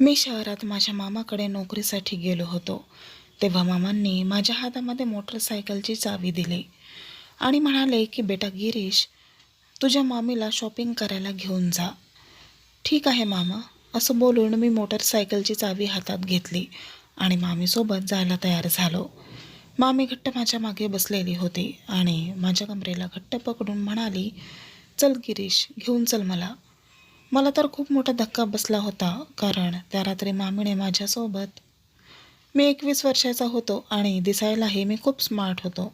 मी शहरात माझ्या मामाकडे नोकरीसाठी गेलो होतो. तेव्हा मामांनी माझ्या हातामध्ये मोटरसायकलची चावी दिली आणि म्हणाले की बेटा गिरीश तुझ्या मामीला शॉपिंग करायला घेऊन जा. ठीक आहे मामा असं बोलून मी मोटरसायकलची चावी हातात घेतली आणि मामीसोबत जायला तयार झालो. मामी घट्ट माझ्या मागे बसलेली होती आणि माझ्या कमरेला घट्ट पकडून म्हणाली चल गिरीश घेऊन चल मला. मला तर खूप मोठा धक्का बसला होता कारण त्या रात्री मामीने माझ्यासोबत मी एकवीस वर्षाचा होतो आणि दिसायलाही मी खूप स्मार्ट होतो.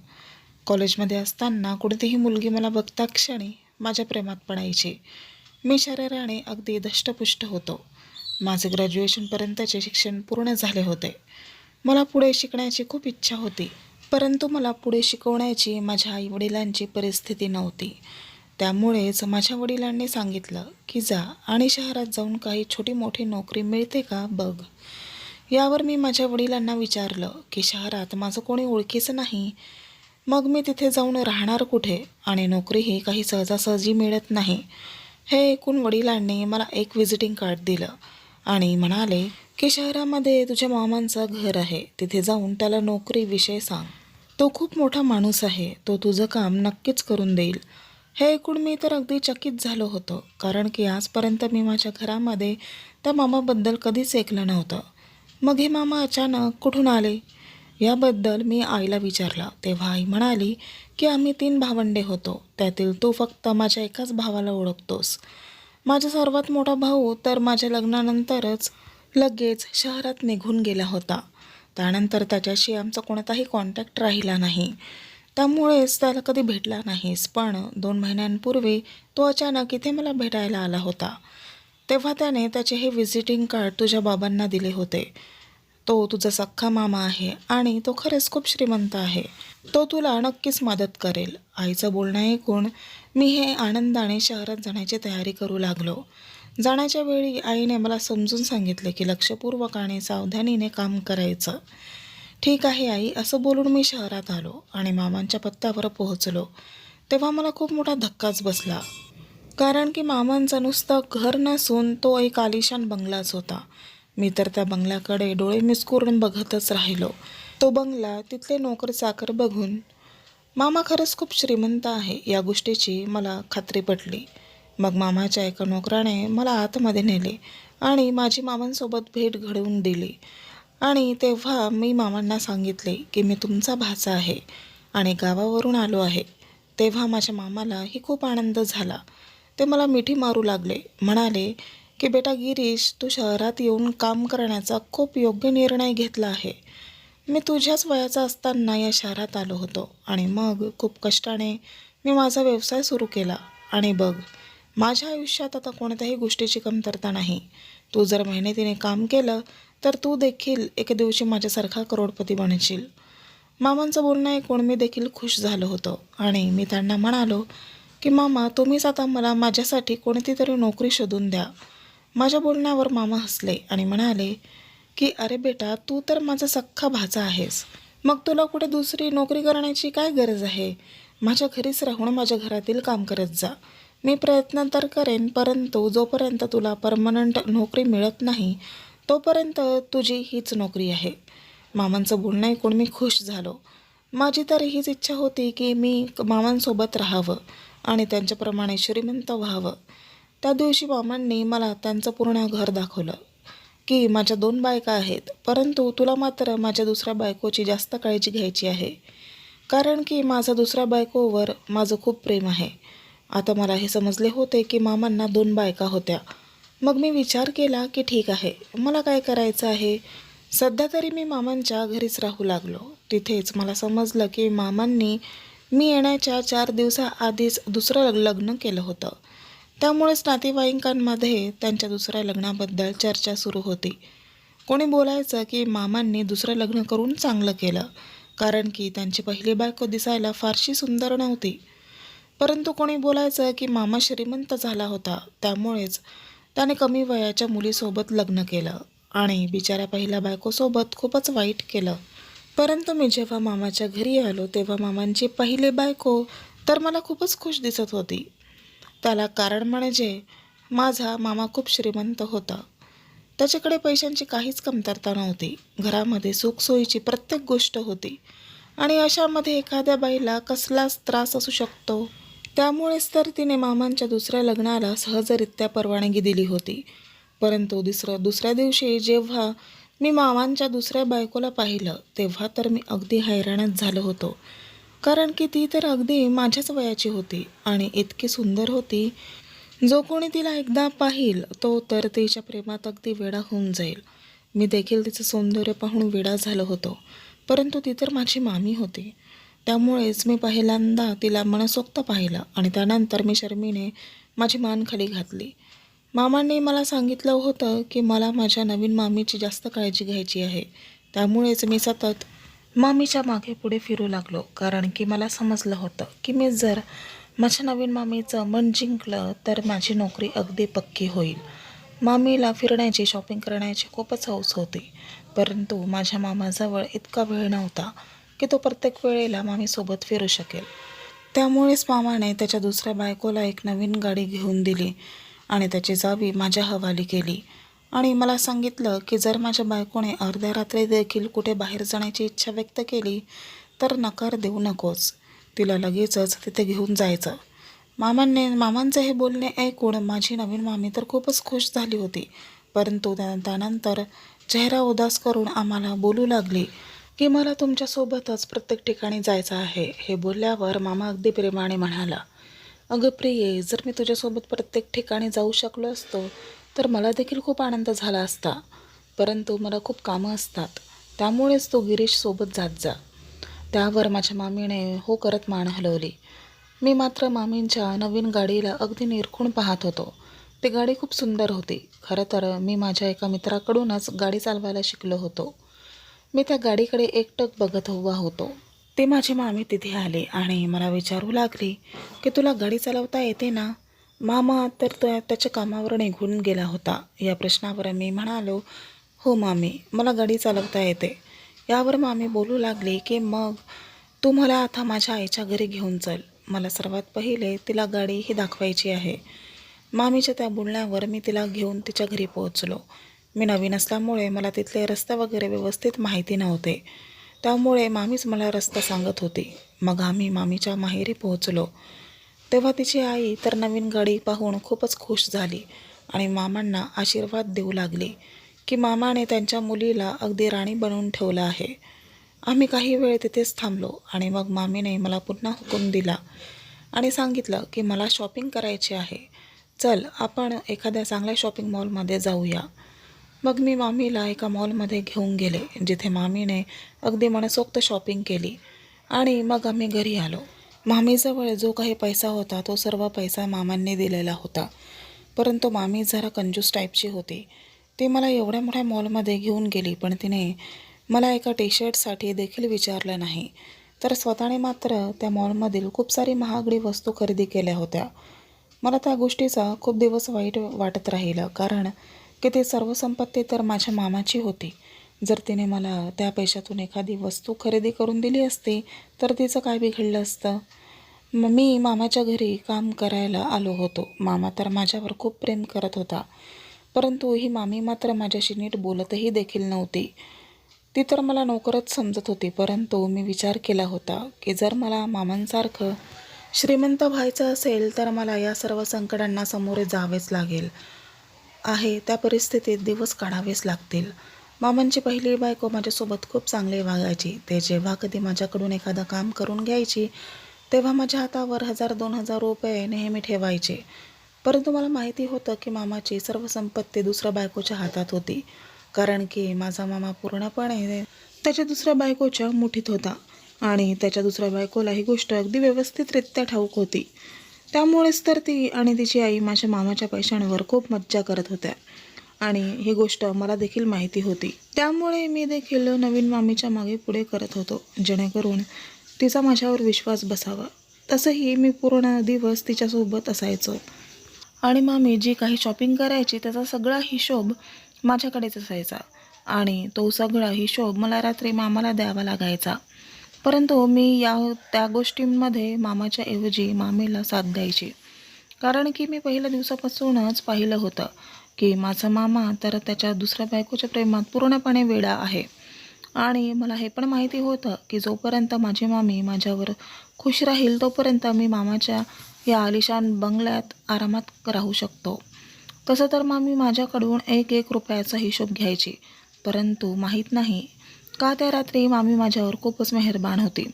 कॉलेजमध्ये असताना कोणतीही मुलगी मला बघता क्षणी माझ्या प्रेमात पडायची. मी शरीराने अगदी दष्टपुष्ट होतो. माझे ग्रॅज्युएशनपर्यंतचे शिक्षण पूर्ण झाले होते. मला पुढे शिकण्याची खूप इच्छा होती परंतु मला पुढे शिकवण्याची माझ्या आईवडिलांची परिस्थिती नव्हती. त्यामुळेच माझ्या वडिलांनी सांगितलं की जा आणि शहरात जाऊन काही छोटी मोठी नोकरी मिळते का बघ. यावर मी माझ्या वडिलांना विचारलं की शहरात माझं कोणी ओळखीचं नाही? मग मी तिथे जाऊन राहणार कुठे? आणि नोकरीही काही सहजासहजी मिळत नाही. हे ऐकून वडिलांनी मला एक व्हिजिटिंग कार्ड दिलं आणि म्हणाले की शहरामध्ये तुझ्या मामांचं घर आहे. तिथे जाऊन त्याला नोकरीविषयी सांग. तो खूप मोठा माणूस आहे. तो तुझं काम नक्कीच करून देईल. हे ऐकून मी तर अगदी चकित झालो होतो कारण की आजपर्यंत मी माझ्या घरामध्ये त्या मामाबद्दल कधीच ऐकलं नव्हतं. मग हे मामा अचानक कुठून आले? याबद्दल मी आईला विचारलं. तेव्हा आई म्हणाली की आम्ही तीन भावंडे होतो. त्यातील तू फक्त माझ्या एकाच भावाला ओळखतोस. माझा सर्वात मोठा भाऊ तर माझ्या लग्नानंतरच लगेच शहरात निघून गेला होता. त्यानंतर त्याच्याशी आमचा कोणताही कॉन्टॅक्ट राहिला नाही. त्यामुळेच त्याला कधी भेटला नाहीस. पण दोन महिन्यांपूर्वी तो अचानक इथे मला भेटायला आला होता. तेव्हा त्याने त्याचे हे व्हिजिटिंग कार्ड तुझ्या बाबांना दिले होते. तो तुझा सख्खा मामा आहे आणि तो खरंच खूप श्रीमंत आहे. तो तुला नक्कीच मदत करेल. आईचं बोलणं ऐकून मी हे आनंदाने शहरात जाण्याची तयारी करू लागलो. जाण्याच्या वेळी आईने मला समजून सांगितले की लक्षपूर्वक आणि सावधानीने काम करायचं. ठीक आहे आई. असं बोलून मी शहरात आलो आणि मामांच्या पत्त्यावर पोहोचलो. तेव्हा मला खूप मोठा धक्काच बसला. कारण की मामांचं नुसतं घर नसून तो एक आलिशान बंगलाच होता. मी तर त्या बंगल्याकडे डोळे मिसकरून बघतच राहिलो. तो बंगला तिथले नोकर चाकर बघून मामा खरंच खूप श्रीमंत आहे या गोष्टीची मला खात्री पटली. मग मामाच्या एका नोकराने मला आतमध्ये नेले आणि माझी मामांसोबत भेट घडवून दिली. आणि तेव्हा मी मामांना सांगितले की मी तुमचा भाचा आहे आणि गावावरून आलो आहे. तेव्हा माझ्या मामालाही खूप आनंद झाला. ते मला मिठी मारू लागले. म्हणाले की बेटा गिरीश तू शहरात येऊन काम करण्याचा खूप योग्य निर्णय घेतला आहे. मी तुझ्याच वयाचा असताना या शहरात आलो होतो आणि मग खूप कष्टाने मी माझा व्यवसाय सुरू केला. आणि बघ माझ्या आयुष्यात आता कोणत्याही गोष्टीची कमतरता नाही. तू जर मेहनतीने काम केलं तर तू देखील एके दिवशी माझ्यासारखा करोडपती बनशील. मामांचं बोलणं ऐकून मी देखील खुश झालो होतो आणि मी त्यांना म्हणालो की मामा तुम्हीच आता मला माझ्यासाठी कोणती तरी नोकरी शोधून द्या. माझ्या बोलण्यावर मामा हसले आणि म्हणाले की अरे बेटा तू तर माझा सख्खा भाचा आहेस. मग तुला कुठे दुसरी नोकरी करण्याची काय गरज आहे? माझ्या घरीच राहून माझ्या घरातील काम करत जा. मी प्रयत्न तर करेन परंतु जोपर्यंत तुला परमनंट नोकरी मिळत नाही तोपर्यंत तुझी हीच नोकरी आहे. मामांचं बोलणं ऐकून मी खुश झालो. माझी तर हीच इच्छा होती की मी मामांसोबत राहावं आणि त्यांच्याप्रमाणे श्रीमंत व्हावं. त्या दिवशी मामांनी मला त्यांचं पूर्ण घर दाखवलं की माझ्या दोन बायका आहेत परंतु तुला मात्र माझ्या दुसऱ्या बायकोची जास्त काळजी घ्यायची आहे. कारण की माझं दुसऱ्या बायकोवर माझं खूप प्रेम आहे. आता मला हे समजले होते की मामांना दोन बायका होत्या. मग मी विचार केला की ठीक आहे मला काय करायचं आहे? सध्या तरी मी मामांच्या घरीच राहू लागलो. तिथेच मला समजलं की मामांनी मी येण्याच्या चार दिवसाआधीच दुसरं लग्न केलं होतं. त्यामुळेच नातेवाईकांमध्ये त्यांच्या दुसऱ्या लग्नाबद्दल चर्चा सुरू होती. कोणी बोलायचं की मामांनी दुसरं लग्न करून चांगलं केलं कारण की त्यांची पहिली बायको दिसायला फारशी सुंदर नव्हती. परंतु कोणी बोलायचं की मामा श्रीमंत झाला होता त्यामुळेच त्याने कमी वयाच्या मुलीसोबत लग्न केलं आणि बिचाऱ्या पहिल्या बायकोसोबत खूपच वाईट केलं. परंतु मी जेव्हा मामाच्या घरी आलो तेव्हा मामांची पहिली बायको तर मला खूपच खुश दिसत होती. त्याला कारण म्हणजे माझा मामा खूप श्रीमंत होता. त्याच्याकडे पैशांची काहीच कमतरता नव्हती. घरामध्ये सुखसोयीची प्रत्येक गोष्ट होती. आणि अशामध्ये एखाद्या बाईला कसलाच त्रास असू शकतो त्यामुळेच तर तिने मामांच्या दुसऱ्या लग्नाला सहजरित्या परवानगी दिली होती. परंतु दुसरं दुसऱ्या दिवशी जेव्हा मी मामांच्या दुसऱ्या बायकोला पाहिलं तेव्हा तर मी अगदी हैराणच झालो होतो. कारण की ती तर अगदी माझ्याच वयाची होती आणि इतकी सुंदर होती. जो कोणी तिला एकदा पाहिल तो तर तिच्या प्रेमात अगदी वेडा होऊन जाईल. मी देखील तिचं सौंदर्य पाहून वेडा झालो होतो. परंतु ती तर माझी मामी होती. त्यामुळेच मी पहिल्यांदा तिला मनसोक्त पाहिलं आणि त्यानंतर मी शर्मीने माझी मान खाली घातली. मामांनी मला सांगितलं होतं की मला माझ्या नवीन मामीची जास्त काळजी घ्यायची आहे. त्यामुळेच मी सतत मामीच्या मागे पुढे फिरू लागलो कारण की मला समजलं होतं की मी जर माझ्या नवीन मामीचं मन जिंकलं तर माझी नोकरी अगदी पक्की होईल. मामीला फिरण्याची शॉपिंग करण्याची खूपच हौस होती परंतु माझ्या मामाजवळ इतका वेळ नव्हता. की तो प्रत्येक वेळेला मामीसोबत फिरू शकेल. त्यामुळेच मामाने त्याच्या दुसऱ्या बायकोला एक नवीन गाडी घेऊन दिली आणि त्याची चावी माझ्या हवाली केली. आणि मला सांगितलं की जर माझ्या बायकोने अर्ध्या रात्री देखील कुठे बाहेर जाण्याची इच्छा व्यक्त केली तर नकार देऊ नकोस. तिला लगेचच तिथे घेऊन जायचं. मामांनी मामांचं हे बोलणे ऐकून माझी नवीन मामी तर खूपच खुश झाली होती. परंतु त्या त्यानंतर चेहरा उदास करून आम्हाला बोलू लागली. की मला तुमच्यासोबतच प्रत्येक ठिकाणी जायचं आहे हे बोलल्यावर मामा अगदी प्रेमाने म्हणाला अगं प्रिये जर मी तुझ्यासोबत प्रत्येक ठिकाणी जाऊ शकलो असतो तर मला देखील खूप आनंद झाला असता. परंतु मला खूप कामं असतात. त्यामुळेच तू गिरीशसोबत जात जा. त्यावर माझ्या मामीने हो करत मान हलवली. मी मात्र मामींच्या नवीन गाडीला अगदी निरखून पाहत होतो. ती गाडी खूप सुंदर होती. खरं तर मी माझ्या एका मित्राकडूनच गाडी चालवायला शिकलो होतो. मी त्या गाडीकडे एकटक बघत उभा होतो. ते माझी मामी तिथे आले आणि मला विचारू लागली की तुला गाडी चालवता येते ना? मामा तर त्या त्याच्या कामावर निघून गेला होता. या प्रश्नावर मी म्हणालो हो मामी मला गाडी चालवता येते. यावर मामी बोलू लागली की मग तू मला आता माझ्या आईच्या घरी घेऊन चल. मला सर्वात पहिले तिला गाडी ही दाखवायची आहे. मामीच्या त्या बोलण्यावर मी तिला घेऊन तिच्या घरी पोहोचलो. मी नवीन असल्यामुळे मला तिथले रस्ते वगैरे व्यवस्थित माहिती नव्हते. त्यामुळे मामीच मला रस्ता सांगत होती. मग आम्ही मामीच्या माहेरी पोहोचलो. तेव्हा तिची आई तर नवीन गाडी पाहून खूपच खुश झाली आणि मामांना आशीर्वाद देऊ लागली की मामाने त्यांच्या मुलीला अगदी राणी बनवून ठेवलं आहे. आम्ही काही वेळ तिथेच थांबलो आणि मग मामीने मला पुन्हा हुकूम दिला आणि सांगितलं की मला शॉपिंग करायची आहे. चल आपण एखाद्या चांगल्या शॉपिंग मॉलमध्ये जाऊया. मग मी मामीला एका मॉलमध्ये घेऊन गेले जिथे मामीने अगदी मनसोक्त शॉपिंग केली. आणि मग आम्ही घरी आलो. मामीजवळ जो काही पैसा होता तो सर्व पैसा मामांनी दिलेला होता. परंतु मामी जरा कंजूस टाईपची होती. ती मला एवढ्या मोठ्या मॉलमध्ये घेऊन गेली पण तिने मला एका टी शर्टसाठी देखील विचारलं नाही. तर स्वतःने मात्र त्या मॉलमधील खूप सारी महागडी वस्तू खरेदी केल्या होत्या. मला त्या गोष्टीचा खूप दिवस वाईट वाटत राहिलं कारण की ते सर्व संपत्ती तर माझ्या मामाची होती. जर तिने मला त्या पैशातून एखादी वस्तू खरेदी करून दिली असती तर तिचं काय बिघडलं असतं? मग मी मामाच्या घरी काम करायला आलो होतो. मामा तर माझ्यावर खूप प्रेम करत होता. परंतु ही मामी मात्र माझ्याशी नीट बोलतही देखील नव्हती. ती तर मला नोकरच समजत होती परंतु मी विचार केला होता की जर मला मामांसारखं श्रीमंत व्हायचं असेल तर मला या सर्व संकटांना सामोरे जावेच लागेल. आहे त्या परिस्थितीत दिवस काढावेच लागतील. मामांची पहिली बायको माझ्यासोबत खूप चांगली वागायची. ते जेव्हा कधी माझ्याकडून एखादं काम करून घ्यायची तेव्हा माझ्या हातावर हजार दोन हजार रुपये नेहमी ठेवायचे. परंतु मला माहिती होतं की मामाची सर्व संपत्ती दुसऱ्या बायकोच्या हातात होती. कारण की माझा मामा पूर्णपणे त्याच्या दुसऱ्या बायकोच्या मुठीत होता आणि त्याच्या दुसऱ्या बायकोला ही गोष्ट अगदी व्यवस्थितरित्या ठाऊक होती. त्यामुळेच तर ती आणि तिची आई माझ्या मामाच्या पैशांवर खूप मज्जा करत होत्या. आणि ही गोष्ट मला देखील माहिती होती. त्यामुळे मी देखील नवीन मामीच्या मागे पुढे करत होतो जेणेकरून तिचा माझ्यावर विश्वास बसावा. तसंही मी पूर्ण दिवस तिच्यासोबत असायचो. आणि मामी जी काही शॉपिंग करायची त्याचा सगळा हिशोब माझ्याकडेच असायचा. आणि तो सगळा हिशोब मला रात्री मामाला द्यावा लागायचा. परंतु मी या त्या गोष्टींमध्ये मामाच्या ऐवजी मामीला साथ द्यायची. कारण की मी पहिल्या दिवसापासूनच पाहिलं होतं की माझा मामा तर त्याच्या दुसऱ्या बायकोच्या प्रेमात पूर्णपणे वेडा आहे. आणि मला हे पण माहिती होतं की जोपर्यंत माझी मामी माझ्यावर खुश राहील तोपर्यंत मी मामाच्या या आलिशान बंगल्यात आरामात राहू शकतो. तसं तर मामी माझ्याकडून एक एक रुपयाचा हिशोब घ्यायची. परंतु माहीत नाही का त्या रात्री मामी माझ्यावर खूपच मेहरबान होती.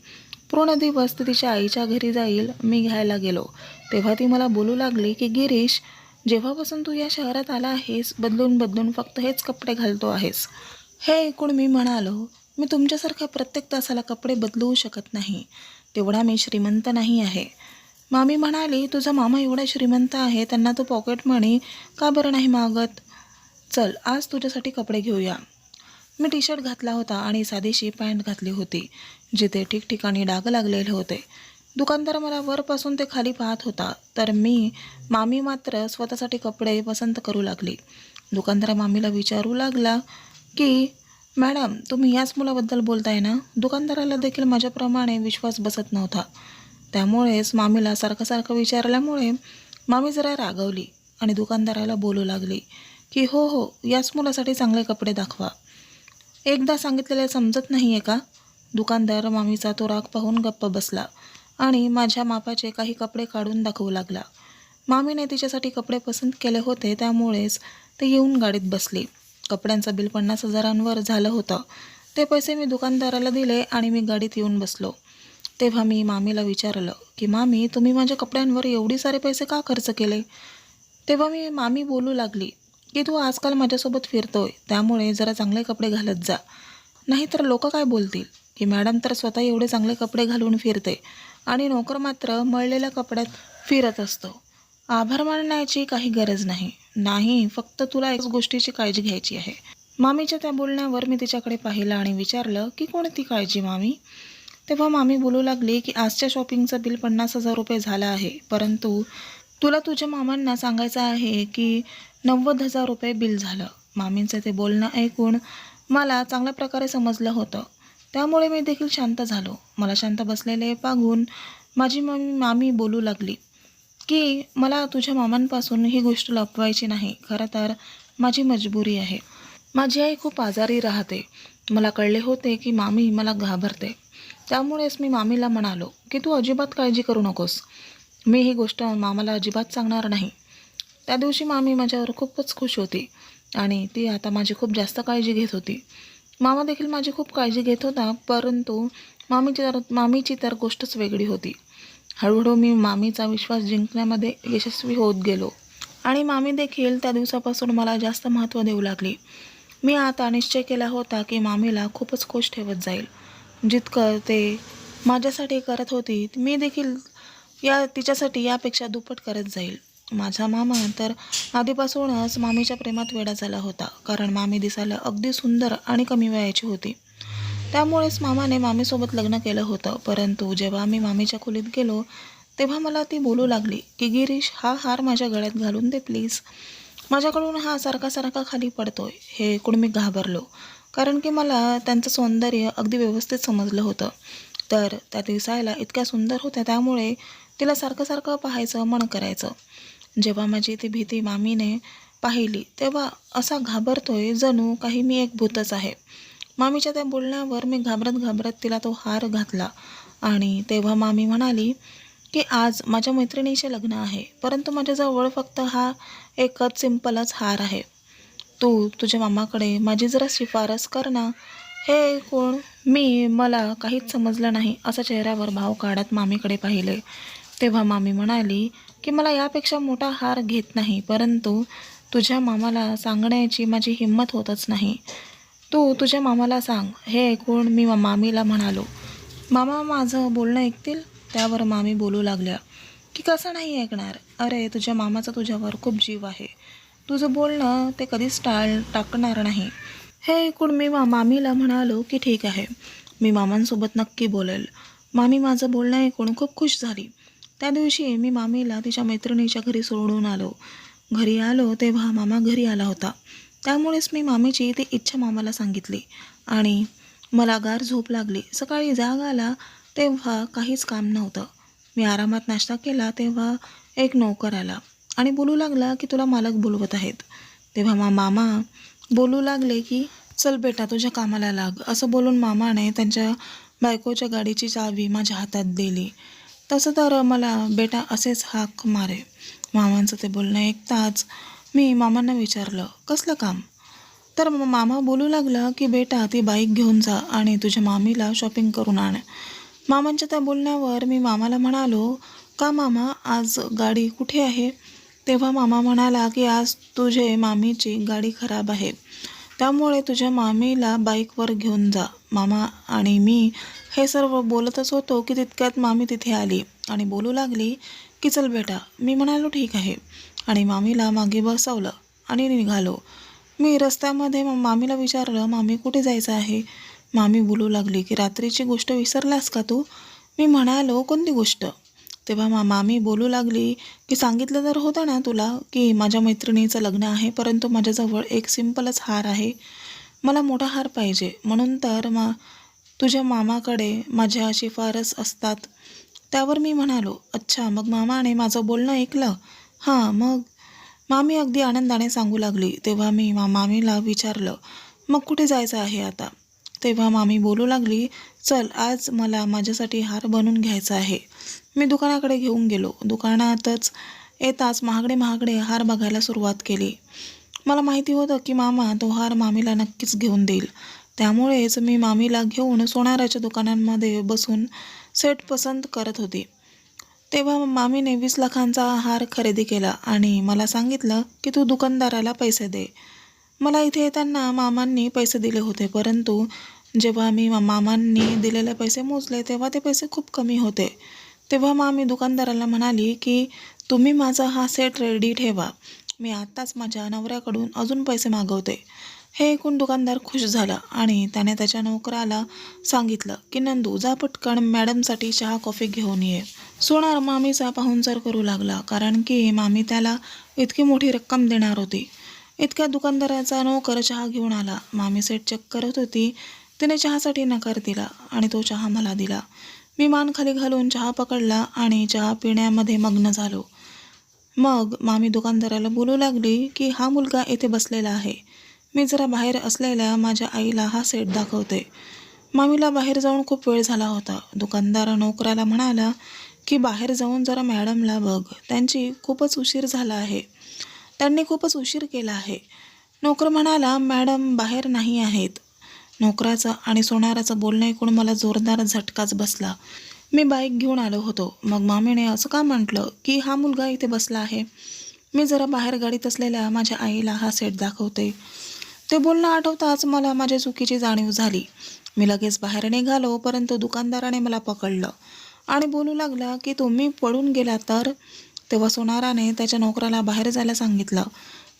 पूर्ण दिवस ती तिच्या आईच्या घरी जाईल मी घ्यायला गेलो. तेव्हा ती मला बोलू लागली की गिरीश जेव्हापासून तू या शहरात आला आहेस बदलून बदलून फक्त हेच कपडे घालतो आहेस. हे ऐकून मी म्हणालो मी तुमच्यासारख्या प्रत्येक तासाला कपडे बदलवू शकत नाही. तेवढा मी श्रीमंत नाही आहे. मामी म्हणाली तुझा मामा एवढा श्रीमंत आहे त्यांना तू पॉकेट मनी का बरं नाही मागत? चल आज तुझ्यासाठी कपडे घेऊया. मी टी शर्ट घातला होता आणि साधीशी पॅन्ट घातली होती जिथे ठिकठिकाणी डाग लागलेले होते. दुकानदार मला वरपासून ते खाली पाहत होता तर मी मामी मात्र स्वतःसाठी कपडे पसंत करू लागली. दुकानदार मामीला विचारू लागला की मॅडम तुम्ही याच मुलाबद्दल बोलताय ना? दुकानदाराला देखील माझ्याप्रमाणे विश्वास बसत नव्हता. त्यामुळेच मामीला सारखं सारखं विचारल्यामुळे मामी जरा रागवली आणि दुकानदाराला बोलू लागली की हो हो याच मुलासाठी चांगले कपडे दाखवा. एकदा सांगितलेले समजत नाही आहे का? दुकानदार मामीचा तो राग पाहून गप्प बसला आणि माझ्या मापाचे काही कपडे काढून दाखवू लागला. मामीने तिच्यासाठी कपडे पसंत केले होते त्यामुळेच ते येऊन गाडीत बसली. कपड्यांचं बिल पन्नास हजारांवर झालं होतं. ते पैसे मी दुकानदाराला दिले आणि मी गाडीत येऊन बसलो. तेव्हा मी मामीला विचारलं की मामी तुम्ही माझ्या कपड्यांवर एवढे सारे पैसे का खर्च केले? तेव्हा मी मामी बोलू लागली की तू आजकाल माझ्यासोबत फिरतोय त्यामुळे जरा चांगले कपडे घालत जा. नाहीतर लोक काय बोलतील? की मॅडम तर स्वतः एवढे चांगले कपडे घालून फिरते आणि नोकर मात्र मळलेल्या कपड्यात फिरत असतो. आभार मानण्याची काही गरज नाही. नाही फक्त तुला एक गोष्टीची काळजी घ्यायची आहे. मामीच्या त्या बोलण्यावर मी तिच्याकडे पाहिलं आणि विचारलं की कोणती काळजी मामी? तेव्हा मामी बोलू लागली की आजच्या शॉपिंगचं बिल पन्नास हजार रुपये झालं आहे परंतु तुला तुझ्या मामांना सांगायचं आहे की नव्वद हजार रुपये बिल झालं. मामींचं ते बोलणं ऐकून मला चांगल्या प्रकारे समजलं होतं. त्यामुळे मी देखील शांत झालो. मला शांत बसलेले पाहून माझी मम्मी मामी बोलू लागली की मला तुझ्या मामांपासून ही गोष्ट लपवायची नाही. खरं तर माझी मजबुरी आहे. माझी आई खूप आजारी राहते. मला कळले होते की मामी मला घाबरते. त्यामुळेच मी मामीला म्हणालो की तू अजिबात काळजी करू नकोस. मी ही गोष्ट मामाला अजिबात सांगणार नाही. त्या दिवशी मामी माझ्यावर खूपच खुश होती आणि ती आता माझी खूप जास्त काळजी घेत होती. मामा देखील माझी खूप काळजी घेत होता परंतु मामीची तर मामीची तर गोष्टच वेगळी होती. हळूहळू मी मामीचा विश्वास जिंकण्यामध्ये यशस्वी होत गेलो आणि मामी देखील त्या दिवसापासून मला जास्त महत्त्व देऊ लागली. मी आता निश्चय केला होता की मामीला खूपच खुश ठेवत जाईल. जितकं ते माझ्यासाठी करत होती मी देखील या तिच्यासाठी यापेक्षा दुप्पट करत जाईल. माझा मामा तर आधीपासूनच मामीच्या प्रेमात वेडा झाला होता. कारण मामी दिसायला अगदी सुंदर आणि कमी वयाची होती. त्यामुळेच मामाने मामीसोबत लग्न केलं होतं. परंतु जेव्हा मी मामीच्या खोलीत गेलो तेव्हा मला ती बोलू लागली की गिरीश हा हार माझ्या गळ्यात घालून दे प्लीज माझ्याकडून हा सारखा सारखा खाली पडतोय. हे ऐकून मी घाबरलो. कारण की मला त्यांचं सौंदर्य अगदी व्यवस्थित समजलं होतं. तर त्या दिसायला इतक्या सुंदर होत्या त्यामुळे तिला सारखं सारखं पाहायचं मन करायचं. जेव्हा माझी ती भीती मामीने पाहिली तेव्हा असा घाबरतोय जणू काही मी एक भूतच आहे. मामीच्या त्या बोलण्यावर मी घाबरत घाबरत तिला तो हार घातला आणि तेव्हा मामी म्हणाली की आज माझ्या मैत्रिणीचे लग्न आहे परंतु माझ्याजवळ फक्त हा एकच सिम्पलच हार आहे. तू तुझ्या मामाकडे माझी जरा शिफारस कर ना. हे कोण? मी मला काहीच समजलं नाही. असा चेहऱ्यावर भाव काढत मामीकडे पाहिले. तेव्हा मामी म्हणाली की मला यापेक्षा मोठा हार घेत नाही परंतु तुझ्या मामाला सांगण्याची माझी हिंमत होतच नाही. तू तुझ्या मामाला सांग हे ऐकून मी मामीला म्हणालो. मामा माझं बोलणं ऐकतील? त्यावर मामी बोलू लागल्या. की कसं नाही ऐकणार? अरे तुझ्या मामाचा तुझ्यावर खूप जीव आहे. तुझं बोलणं ते कधीच टाळ टाकणार नाही. हे ऐकून मी मा मामीला म्हणालो की ठीक आहे. मी मामांसोबत नक्की बोलेल. मामी माझं बोलणं ऐकून खूप खुश झाली. त्या दिवशी मी मामीला तिच्या मैत्रिणीच्या घरी सोडून आलो. घरी आलो तेव्हा मामा घरी आला होता. त्यामुळेच मी मामीची ती इच्छा मामाला सांगितली आणि मला गार झोप लागली. सकाळी जाग आला तेव्हा काहीच काम नव्हतं. मी आरामात नाश्ता केला तेव्हा एक नोकर आला आणि बोलू लागला की तुला मालक बोलवत आहेत. तेव्हा मा मामा बोलू लागले की चल बेटा तुझ्या कामाला लाग. असं बोलून मामाने त्यांच्या बायकोच्या गाडीची चावी माझ्या हातात दिली. तसं तर मला बेटा असेच हाक मारे. मामांचं ते बोलणं ऐकताच मी मामांना विचारलं कसलं काम? तर मामा बोलू लागला की बेटा ती बाईक घेऊन जा आणि तुझ्या मामीला शॉपिंग करून आण. मामांच्या त्या बोलण्यावर मी मामाला म्हणालो का मामा आज गाडी कुठे आहे? तेव्हा मामा म्हणाला की आज तुझे मामीची गाडी खराब आहे. त्यामुळे तुझ्या मामीला बाईकवर घेऊन जा. मामा आणि मी हे सर्व बोलतच होतो की तितक्यात मामी तिथे आली आणि बोलू लागली की चल बेटा मी म्हणालो ठीक आहे. आणि मामीला मागे बसवलं आणि निघालो. मी रस्त्यामध्ये मामीला विचारलं मामी कुठे जायचं आहे? मामी बोलू लागली की रात्रीची गोष्ट विसरलास का तू? मी म्हणालो कोणती गोष्ट? तेव्हा मा मामी बोलू लागली की सांगितलं तर होतं ना तुला की माझ्या मैत्रिणीचं लग्न आहे परंतु माझ्याजवळ एक सिम्पलच हार आहे. मला मोठा हार पाहिजे. म्हणून तर मा तुझ्या मामाकडे माझ्या शिफारस असतात. त्यावर मी म्हणालो अच्छा मग मामाने माझं बोलणं ऐकलं. हां मग? मामी अगदी आनंदाने सांगू लागली. तेव्हा मी मा मामीला विचारलं मग कुठे जायचं आहे आता? तेव्हा मामी बोलू लागली चल आज मला माझ्यासाठी हार बनवून घ्यायचा आहे. मी दुकानाकडे घेऊन गेलो. दुकानातच येताच महागडे महागडे हार बघायला सुरुवात केली. मला माहिती होतं की मामा तो हार मामीला नक्कीच घेऊन देईल. त्यामुळेच मी मामीला घेऊन सोनाराच्या दुकानांमध्ये बसून सेट पसंत करत होती. तेव्हा मामीने वीस लाखांचा हार खरेदी केला आणि मला सांगितलं की तू दुकानदाराला पैसे दे. मला इथे येताना मामांनी पैसे दिले होते परंतु जेव्हा मी मा- मामांनी दिलेले पैसे मोजले तेव्हा ते पैसे खूप कमी होते. तेव्हा मामी दुकानदाराला म्हणाली की तुम्ही माझा हा सेट रेडी ठेवा. मी आत्ताच माझ्या नवऱ्याकडून अजून पैसे मागवते. हे ऐकून दुकानदार खुश झाला आणि त्याने त्याच्या नोकराला सांगितलं की नंदू जा पटकन मॅडमसाठी चहा कॉफी घेऊन ये. सोनार मामीचा पाहुणचार करू लागला कारण की मामी त्याला इतकी मोठी रक्कम देणार होती. इतक्या दुकानदाराचा नोकर चहा घेऊन आला. मामी सेट चेक करत होती. तिने चहासाठी नकार दिला आणि तो चहा मला दिला. मी मान खाली घालून चहा पकडला आणि चहा पिण्यामध्ये मग्न झालो. मग मामी दुकानदाराला बोलू लागली की हा मुलगा येथे बसलेला आहे. मी जरा बाहेर असलेल्या माझ्या आईला हा सेट दाखवते. मामीला बाहेर जाऊन खूप वेळ झाला होता. दुकानदार नोकराला म्हणाला की बाहेर जाऊन जरा मॅडमला बघ. त्यांची खूपच उशीर झाला आहे. त्यांनी खूपच उशीर केला आहे. नोकर म्हणाला मॅडम बाहेर नाही आहेत. नोकराचं आणि सोनाराचं बोलणं ऐकून मला जोरदार झटकाच बसला. मी बाईक घेऊन आलो होतो. मग मामीने असं का म्हटलं की हा मुलगा इथे बसला आहे? मी जरा बाहेर गाडीत असलेल्या माझ्या आईला हा सेट दाखवते. ते बोलणं आठवताच मला माझ्या चुकीची जाणीव झाली. मी लगेच बाहेर निघालो परंतु दुकानदाराने मला पकडलं आणि बोलू लागला की तुम्ही पळून गेला तर? तेव्हा सोनाराने त्याच्या नोकराला बाहेर जायला सांगितलं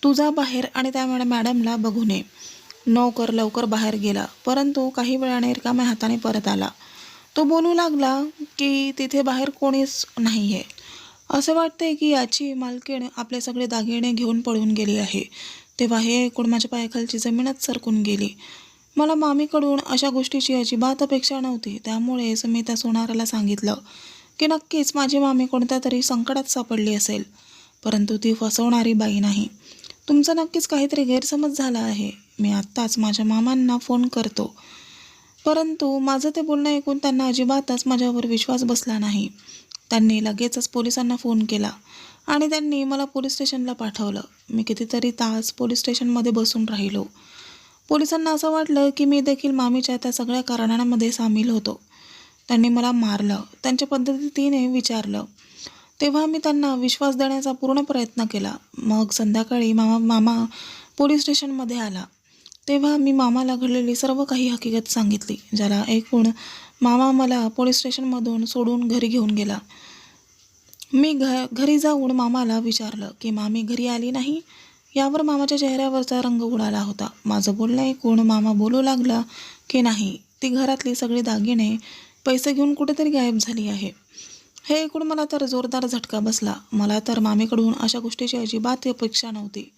तू जा बाहेर आणि त्या मॅडमला बघून ये नोकर लवकर बाहेर गेला परंतु काही वेळाने रिकाम्या हाताने परत आला. तो बोलू लागला की तिथे बाहेर कोणीच नाही आहे असं वाटते की याची मालकीण आपले सगळे दागिने घेऊन पळून गेली आहे. तेव्हा हे ऐकून माझ्या पायाखालची जमीनच सरकून गेली. मला मामीकडून अशा गोष्टीची अजिबात अपेक्षा नव्हती. त्यामुळेच मी त्या सोनाराला सांगितलं की नक्कीच माझी मामी कोणत्या तरी संकटात सापडली असेल परंतु ती फसवणारी बाई नाही. तुमचा नक्कीच काहीतरी गैरसमज झाला आहे. मी आत्ताच माझ्या मामांना फोन करतो. परंतु माझं ते बोलणं ऐकून त्यांना अजिबातच माझ्यावर विश्वास बसला नाही. त्यांनी लगेचच पोलिसांना फोन केला आणि त्यांनी मला पोलीस स्टेशनला पाठवलं. मी कितीतरी तास पोलीस स्टेशनमध्ये बसून राहिलो. पोलिसांना असं वाटलं की मी देखील मामीच्या त्या सगळ्या कारणांमध्ये सामील होतो. त्यांनी मला मारलं. त्यांच्या पद्धतीने विचारलं. तेव्हा मी त्यांना विश्वास देण्याचा पूर्ण प्रयत्न केला. मग संध्याकाळी मामा मामा पोलीस स्टेशनमध्ये आला. तेव्हा मी मामाला घडलेली सर्व काही हकीकत सांगितली ज्याला ऐकून मामा मला पोलीस स्टेशनमधून सोडून घरी घेऊन गेला. मी घ घरी जाऊन मामाला विचारलं की मामी घरी आली नाही? यावर मामाच्या चेहऱ्यावरचा रंग उडाला होता. माझं बोलणं ऐकून मामा बोलू लागला की नाही ती घरातली सगळी दागिने पैसे घेऊन कुठेतरी गायब झाली आहे. हे ऐकून मला तर जोरदार झटका बसला. मला तर मामेकडून अशा गोष्टीची अजिबात अपेक्षा नव्हती.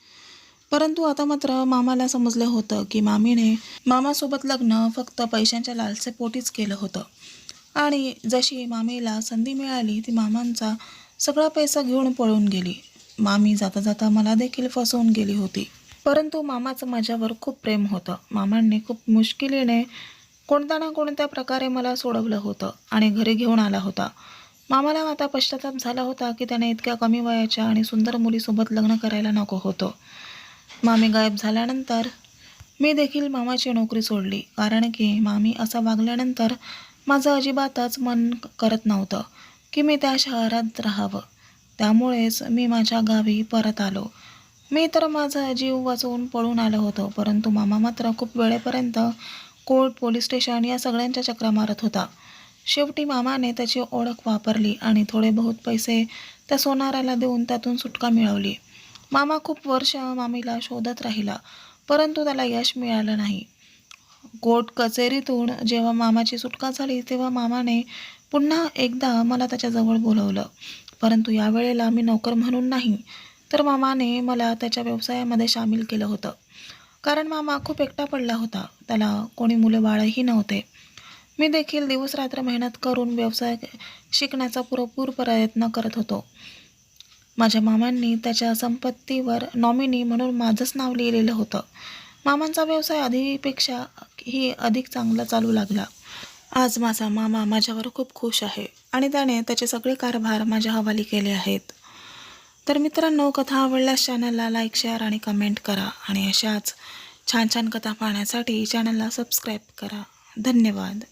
परंतु आता मात्र मामाला समजलं होतं की मामीने मामासोबत लग्न फक्त पैशांच्या लालसेपोटीच केलं होतं. आणि जशी मामीला संधी मिळाली ती मामांचा सगळा पैसा घेऊन पळून गेली. मामी जाता जाता मला देखील फसवून गेली होती. परंतु मामाचं माझ्यावर खूप प्रेम होतं. मामांनी खूप मुश्किलीने कोणत्या ना कोणत्या प्रकारे मला सोडवलं होतं आणि घरी घेऊन आला होता. मामाला आता पश्चाताप झाला होता की त्याने इतक्या कमी वयाच्या आणि सुंदर मुलीसोबत लग्न करायला नको होतं. मामी गायब झाल्यानंतर मी देखील मामाची नोकरी सोडली कारण की मामी असं वागल्यानंतर माझं अजिबातच मन करत नव्हतं की मी त्या शहरात राहावं. त्यामुळेच मी माझ्या गावी परत आलो. मी तर माझा जीव वाचवून पळून आलो होतो परंतु मामा मात्र खूप वेळेपर्यंत कोर्ट पोलीस स्टेशन या सगळ्यांच्या चक्रा मारत होता. शेवटी मामाने त्याची ओळख वापरली आणि थोडे बहुत पैसे त्या सोनाराला देऊन त्यातून सुटका मिळवली. मामा खूप वर्ष मामीला शोधत राहिला परंतु त्याला यश मिळालं नाही. कोर्ट कचेरीतून जेव्हा मामाची सुटका झाली तेव्हा मामाने पुन्हा एकदा मला त्याच्याजवळ बोलवलं. परंतु यावेळेला मी नोकर म्हणून नाही तर मामाने मला त्याच्या व्यवसायामध्ये सामील केलं होतं. कारण मामा खूप एकटा पडला होता. त्याला कोणी मुलं बाळही नव्हते. मी देखील दिवसरात्र मेहनत करून व्यवसाय शिकण्याचा पुरेपूर प्रयत्न करत होतो. माझ्या मामांनी त्याच्या संपत्तीवर नॉमिनी म्हणून माझंच नाव लिहिलेलं होतं. मामांचा व्यवसाय आधीपेक्षा ही अधिक चांगला चालू लागला. आज माझा मामा माझ्यावर खूप खुश आहे आणि त्याने त्याचे सगळे कारभार माझ्या हवाली केले आहेत. तर मित्रांनो कथा आवडल्यास चॅनलला लाईक शेअर आणि कमेंट करा आणि अशाच छान छान कथा पाहण्यासाठी चॅनलला सबस्क्राईब करा. धन्यवाद.